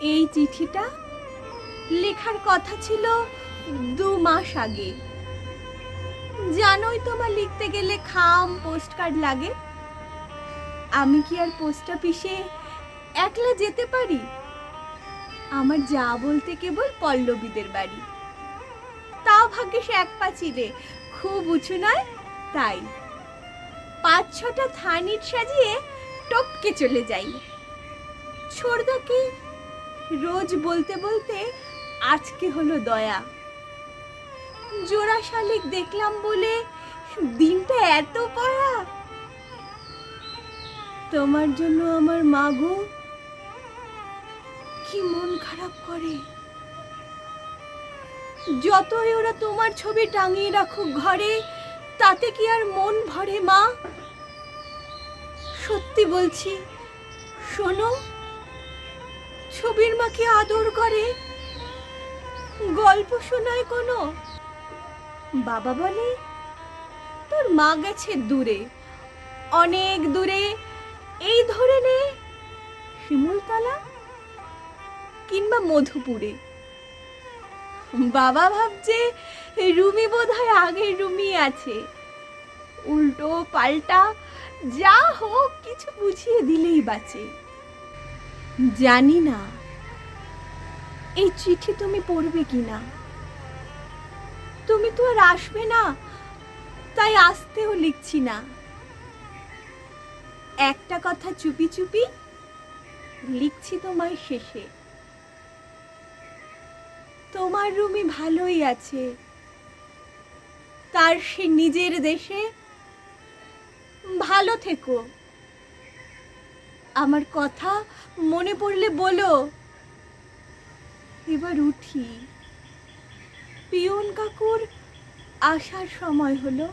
এই চিঠিটা লেখার কথা ছিল দু মাস আগে। জানোই তোমার লিখতে গেলে খাম পোস্ট কার্ড লাগে। আমি কি আর পোস্ট অফিসে একলা যেতে পারি? আমার যা বলতে কেবল পল্লবীদের বাড়ি। তাও ভাগ্যিস এক পা চিলে খুব উঁচু নয় তাই। পাঁচ ছটা থানির সাজিয়ে টপকে চলে যাই। ছোড়দাকে রোজ বলতে বলতে আজকে হলো দয়া। জোড়া শালিক দেখলাম বলে দিনটা এত পড়া তোমার জন্য আমার মাগো কি মন খারাপ করে। যতই ওরা তোমার ছবি টাঙিয়ে রাখুক ঘরে, তাতে কি আর মন ভরে মা? সত্যি বলছি, শোনো ছবির মাকে আদর করে? গল্প শোনায় কোনো? বাবা বলে, তোর মা গেছে দূরে, অনেক দূরে। এই ধরে নে, শিমুলতলা কিংবা মধুপুরে। বাবা ভাবছে, রুমি বোধ হয় আগের রুমি আছে। উল্টো পাল্টা যা হোক, কিছু বুঝিয়ে দিলেই বাঁচে। জানি না। এই চিঠি তুমি পড়বে কি না তুমি তো আর আসবে না, তাই আসতেও লিখছি না। একটা কথা চুপি চুপি লিখছি তোমায় শেষে। তোমার রুমি ভালোই আছে। তার সে নিজের দেশে ভালো থেকো। আমার কথা মনে পড়লে বলো। এবার উঠি। পিয়ন কাকুর আসার সময় হলো।